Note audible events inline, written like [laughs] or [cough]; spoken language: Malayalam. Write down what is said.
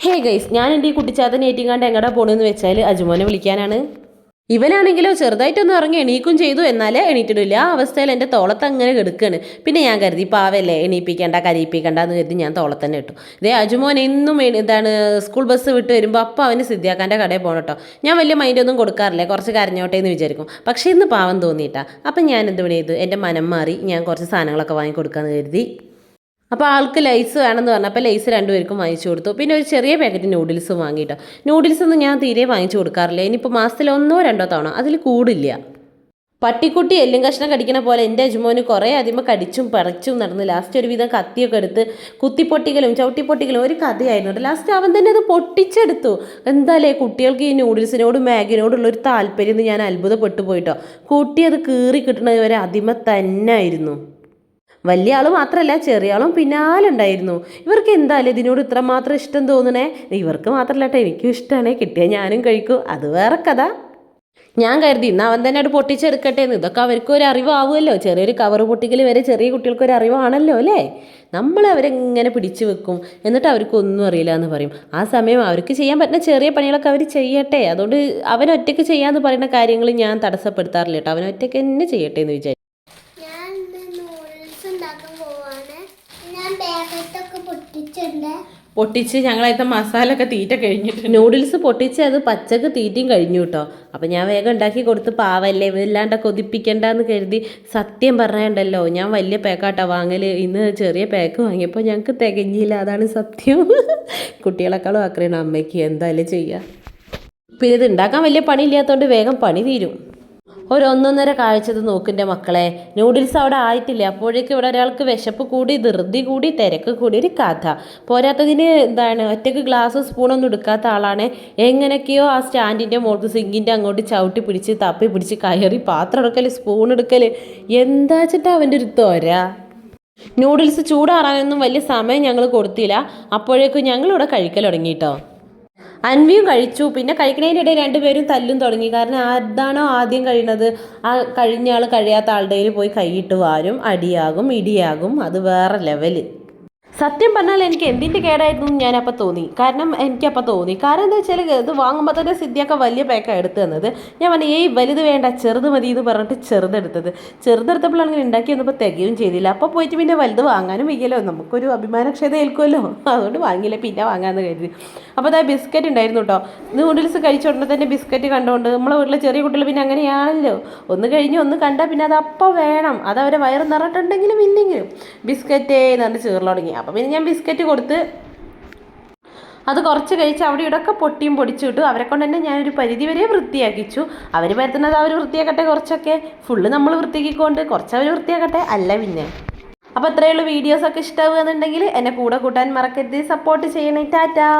ഹേ ഗൈസ് ഞാൻ എന്റെ ഈ കുട്ടിച്ചാത്തനെ ഏറ്റിങ്ങാണ്ട് എങ്ങടാ പോണെന്ന് വെച്ചാൽ അജുമോനെ വിളിക്കാനാണ്. ഇവനാണെങ്കിലോ ചെറുതായിട്ടൊന്ന് ഇറങ്ങി എണീക്കും ചെയ്തു എന്നാലേ എണീറ്റിടില്ല ആ അവസ്ഥയിൽ എന്റെ തോളത്ത് അങ്ങനെ കെടുക്കുകയാണ് പിന്നെ ഞാൻ കരുതി പാവല്ലേ എണീപ്പിക്കേണ്ട കരയിപ്പിക്കേണ്ട എന്ന് കരുതി ഞാൻ തോളത്തന്നെ ഇട്ടു. ഇതേ അജുമോൻ എന്നും എന്താണ് സ്കൂൾ ബസ് വിട്ട് വരുമ്പോൾ അപ്പം അവന് സിദ്ധിയാക്കാന്റെ കടയിൽ പോകണം കേട്ടോ. ഞാൻ വലിയ മൈൻഡൊന്നും കൊടുക്കാറില്ല കുറച്ച് കരഞ്ഞോട്ടെ എന്ന് വിചാരിക്കും. പക്ഷേ ഇന്ന് പാവം തോന്നിയിട്ടാ. അപ്പം ഞാൻ എന്ത് പണി എന്റെ മനം മാറി ഞാൻ കുറച്ച് സാധനങ്ങളൊക്കെ വാങ്ങി കൊടുക്കാമെന്ന് കരുതി. അപ്പോൾ ആൾക്ക് ലൈസ് വേണമെന്ന് പറഞ്ഞപ്പോൾ ലൈസ് രണ്ടുപേർക്കും വാങ്ങിച്ചു കൊടുത്തു. പിന്നെ ഒരു ചെറിയ പാക്കറ്റ് നൂഡിൽസ് വാങ്ങിയിട്ടോ. നൂഡിൽസ് ഒന്നും ഞാൻ തീരെ വാങ്ങിച്ചു കൊടുക്കാറില്ല. ഇനിയിപ്പോൾ മാസത്തിൽ ഒന്നോ രണ്ടോ തവണ. അതിൽ കൂടില്ല. പട്ടിക്കുട്ടി എല്ലും കഷ്ണം കടിക്കണ പോലെ എന്റെ അജുമോന് കുറേ അധികം കടിച്ചും പറിച്ചും നടന്ന് ലാസ്റ്റ് ഒരു വിധം കത്തിയൊക്കെ എടുത്ത് കുത്തിപ്പൊട്ടിക്കലും ചവിട്ടിപ്പൊട്ടിക്കലും ഒരു കഥയായിരുന്നു. ലാസ്റ്റ് അവൻ തന്നെ അത് പൊട്ടിച്ചെടുത്തു. എന്തായാലേ കുട്ടികൾക്ക് ഈ നൂഡിൽസിനോടും മാഗിനോടുള്ളൊരു താല്പര്യം ഞാൻ അത്ഭുതപ്പെട്ടു പോയിട്ടോ. കുട്ടി അത് കീറി കിട്ടുന്നത് വരെ അതിമ തന്നെ ആയിരുന്നു വലിയ ആൾ മാത്രമല്ല ചെറിയ ആളും പിന്നാലുണ്ടായിരുന്നു. ഇവർക്ക് എന്തായാലും ഇതിനോട് ഇത്ര മാത്രം ഇഷ്ടം തോന്നണേ? ഇവർക്ക് മാത്രമല്ല കേട്ടോ എനിക്കും ഇഷ്ടമാണ് കിട്ടിയാൽ ഞാനും കഴിക്കും. അത് വേറെ കഥ. ഞാൻ കരുതി ഇന്ന് അവൻ തന്നെ അത് പൊട്ടിച്ചെടുക്കട്ടെ എന്ന്. ഇതൊക്കെ അവർക്ക് ഒരു അറിവാവുമല്ലോ. ചെറിയൊരു കവർ പൊട്ടിക്കൽ വരെ ചെറിയ കുട്ടികൾക്ക് ഒരു അറിവാണല്ലോ അല്ലേ? നമ്മൾ അവരെങ്ങനെ പിടിച്ചു വെക്കും? എന്നിട്ട് അവർക്ക് ഒന്നും അറിയില്ല എന്ന് പറയും. ആ സമയം അവർക്ക് ചെയ്യാൻ പറ്റുന്ന ചെറിയ പണികളൊക്കെ അവർ ചെയ്യട്ടെ. അതുകൊണ്ട് അവൻ ഒറ്റയ്ക്ക് ചെയ്യാന്ന് പറയുന്ന കാര്യങ്ങൾ ഞാൻ തടസ്സപ്പെടുത്താറില്ല കേട്ടോ. അവൻ ഒറ്റയ്ക്ക് തന്നെ ചെയ്യട്ടെ എന്ന് വിചാരിച്ചു ഞാൻ ഇന്ന് നൂഡിൽസ് ഉണ്ടാക്കാൻ പോവാണ്. ഞാൻ അതിന്റെ പൊട്ടിച്ച് മസാല ഒക്കെ തീറ്റ കഴിഞ്ഞിട്ട് നൂഡിൽസ് പൊട്ടിച്ച് അത് പച്ചക്ക് തീറ്റയും കഴിഞ്ഞു കേട്ടോ. അപ്പം ഞാൻ വേഗം ഉണ്ടാക്കി കൊടുത്ത് പാവല്ലേ ഇല്ലാണ്ട് കൊതിപ്പിക്കണ്ടെന്ന് കരുതി സത്യം പറഞ്ഞുണ്ടല്ലോ. ഞാൻ വലിയ പാക്കാട്ടോ വാങ്ങൽ ഇന്ന് ചെറിയ പാക്ക് വാങ്ങിയപ്പോൾ ഞങ്ങൾക്ക് തികഞ്ഞില്ല. അതാണ് സത്യം. [laughs] കുട്ടികളെക്കാളും ആക്രയാണ് അമ്മയ്ക്ക് എന്തായാലും ചെയ്യുക പിന്നെ ഇത് ഉണ്ടാക്കാൻ വലിയ പണിയില്ലാത്തതുകൊണ്ട് വേഗം പണി തീരും. ഒരു ഒന്നൊന്നര കാഴ്ചത് നോക്കിന്റെ മക്കളെ. നൂഡിൽസ് അവിടെ ആയിട്ടില്ല? അപ്പോഴേക്കും ഇവിടെ ഒരാൾക്ക് വിശപ്പ് കൂടി ധൃതി കൂടി തിരക്ക് കൂടി ഒരു കഥ. പോരാത്തതിന് എന്താണ്? ഒറ്റയ്ക്ക് ഗ്ലാസ് സ്പൂണൊന്നും എടുക്കാത്ത ആളാണ്. എങ്ങനെയൊക്കെയോ ആ സ്റ്റാൻഡിന്റെ മുകളിൽ സിങ്കിന്റെ അങ്ങോട്ട് ചവിട്ടി പിടിച്ച് തപ്പി പിടിച്ച് കയറി പാത്രം എടുക്കൽ സ്പൂൺ എടുക്കൽ എന്താ വെച്ചിട്ടാ അവന്റെ ഒരു തോര നൂഡിൽസ് ചൂടാറാനൊന്നും വലിയ സമയം ഞങ്ങൾ കൊടുത്തില്ല. അപ്പോഴേക്കും ഞങ്ങളിവിടെ കഴിക്കൽ തുടങ്ങിയിട്ടോ അൻവിയും കഴിച്ചു. പിന്നെ ഇടയിൽ രണ്ടുപേരും തല്ലും തുടങ്ങി. കാരണം അതാണോ ആദ്യം കഴിയുന്നത് ആ കഴിഞ്ഞ ആൾ കഴിയാത്ത ആളുടെ കയ്യിൽ പോയി കൈയിട്ട് വാരും. അടിയാകും ഇടിയാകും. അത് വേറെ ലെവൽ. സത്യം പറഞ്ഞാൽ എനിക്ക് എന്തിന്റെ കേടായിരുന്നു ഞാനപ്പോൾ തോന്നി. കാരണം എനിക്കപ്പോൾ തോന്നി. കാരണം എന്താ വെച്ചാൽ ഇത് വാങ്ങുമ്പോൾ തന്നെ സിദ്ധിയൊക്കെ വലിയ പാക്കാണ് എടുത്തു തന്നത്. ഞാൻ പറഞ്ഞു ഏയ് വലുത് വേണ്ട ചെറുത് മതി എന്ന് പറഞ്ഞിട്ട് ചെറുതെടുത്തത് ചെറുതെടുത്തപ്പോഴാണെങ്കിൽ ഉണ്ടാക്കി വന്നപ്പോൾ തികയും ചെയ്തില്ല. അപ്പോൾ പോയിട്ട് പിന്നെ വലുത് വാങ്ങാനും വയ്യല്ലോ. നമുക്കൊരു അഭിമാനക്ഷത ഏൽക്കുമല്ലോ അതുകൊണ്ട് വാങ്ങിയില്ല. പിന്നെ വാങ്ങാമെന്ന് കരുതി. അപ്പോൾ അതായത് ബിസ്ക്കറ്റ് ഉണ്ടായിരുന്നു കേട്ടോ. നൂഡിൽസ് കഴിച്ച തന്നെ ബിസ്ക്കറ്റ് കണ്ടുകൊണ്ട് നമ്മളെ വീട്ടിലെ ചെറിയ കുട്ടികൾ പിന്നെ അങ്ങനെയാണല്ലോ. ഒന്ന് കഴിഞ്ഞ് ഒന്ന് കണ്ടാൽ പിന്നെ അത് അപ്പോൾ വേണം. അത് അവരെ വയറ് നിറട്ടുണ്ടെങ്കിലും ഇല്ലെങ്കിലും. ബിസ്ക്കറ്റേ എന്ന് പറഞ്ഞ് ചേർന്ന് തുടങ്ങി അപ്പോൾ പിന്നെ ഞാൻ ബിസ്ക്കറ്റ് കൊടുത്ത് അത് കുറച്ച് കഴിച്ച് അവിടെ ഇവിടെയൊക്കെ പൊട്ടിയും പൊടിച്ചു കിട്ടും അവരെ കൊണ്ട് തന്നെ ഞാനൊരു പരിധി വരെ വൃത്തിയാക്കിച്ചു. അവർ വരുത്തുന്നത് അവർ വൃത്തിയാക്കട്ടെ കുറച്ചൊക്കെ. ഫുള്ള് നമ്മൾ വൃത്തിയാക്കിക്കൊണ്ട് കുറച്ച് അവർ വൃത്തിയാക്കട്ടെ. അല്ല പിന്നെ. അപ്പോൾ ഇത്രയുള്ള വീഡിയോസൊക്കെ ഇഷ്ടമാവുകയെന്നുണ്ടെങ്കിൽ എന്നെ കൂടെ കൂട്ടാൻ മറക്കരുത്. സപ്പോർട്ട് ചെയ്യണേ. ടാറ്റാ.